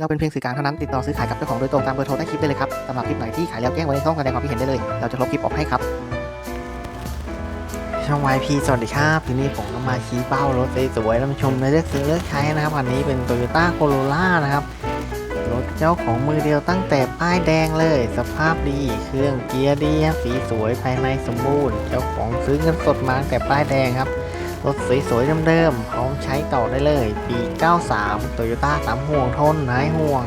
เราเป็นเพียงสื่อกลางเท่านั้นติดต่อซื้อขายกับเจ้าของโดยตรงตามเบอร์โทรใต้คลิปได้เลยครับสำหรับคลิปไหนที่ขายแล้วแจ้งไว้ในช่องแสดงความคิดเห็นได้เลย เราจะลบคลิปออกให้ครับ ช่อง YP สวัสดีครับที่นี้ผมก็มาชี้เป้ารถสวยๆท่านผู้ชมในเลือกซื้อเลือกใช้นะครับคันนี้เป็น Toyota Corolla นะครับรถเจ้าของมือเดียวตั้งแต่ป้ายแดงเลย สภาพดี เครื่องเกียร์ดีครับสีสวยภายในสมบูรณ์ เจ้าของซื้อเงินสดมาแต่ป้ายแดงครับ รถสวยๆเดิมๆพร้อมใช้ต่อได้เลย ปี 93 Toyota สามห่วงทนหายห่วง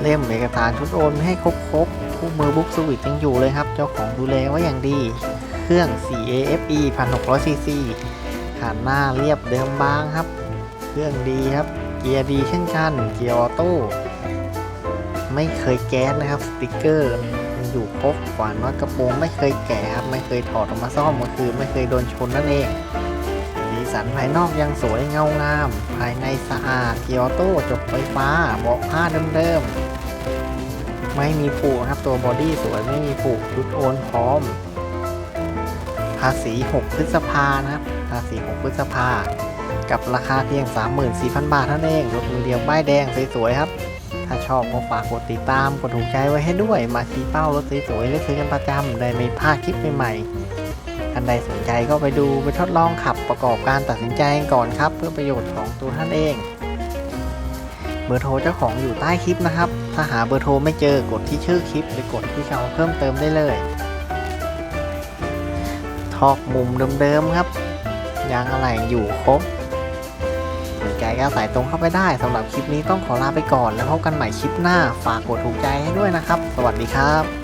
เล่มเอกสารชุดโอนให้ครบๆคู่มือบุ๊กสวิตยังอยู่เลยครับ เจ้าของดูแลไว้อย่างดี เครื่อง 4AFE 1600 cc ขานหน้าเรียบเดิมบางครับ เครื่องดีครับ เกียร์ดีเช่นกัน เกียร์ออโต้ ไม่เคยแก๊สนะครับ สติกเกอร์ยังอยู่ครบฝานน็อตกระโปรงไม่เคยแกะครับ ไม่เคยถอดออกมาซ่อมก็คือไม่เคยโดนชนนั่นเอง สันภายนอกยังสวยเงางาม ภายในสะอาดเกียร์ออโต้จบไฟฟ้าเบาะผ้าเดิมๆ ไม่มีผูครับตัวบอดี้สวยไม่มีผูชุดโอนพร้อม ภาษี 6 พฤษภานะครับภาษี 6 พฤษภา กับราคาเพียง 34,000 บาทเท่านั้นเองรถมือเดียวป้ายแดงสวยๆครับ ถ้าชอบก็ฝากกดติดตามกดถูกใจไว้ให้ด้วย มาชี้เป้ารถสวยๆเลือกซื้อกันประจำได้ไม่พลาดคลิปใหม่ๆ ท่านใดสนใจก็ไปดูไปทดลองขับประกอบการตัดสินใจก่อนครับ เพื่อประโยชน์ของตัวท่านเองเบอร์โทรเจ้าของอยู่ใต้คลิปนะครับ ถ้าหาเบอร์โทรไม่เจอกดที่ชื่อคลิปหรือกดที่เขาเพิ่มเติมได้เลย ทอกมุมเดิมๆครับ ยางอะไรอยู่ครบสนใจก็ใส่ตรงเข้าไปได้สำหรับคลิปนี้ต้องขอลาไปก่อน แล้วพบกันใหม่คลิปหน้า ฝากกดถูกใจให้ด้วยนะครับ สวัสดีครับ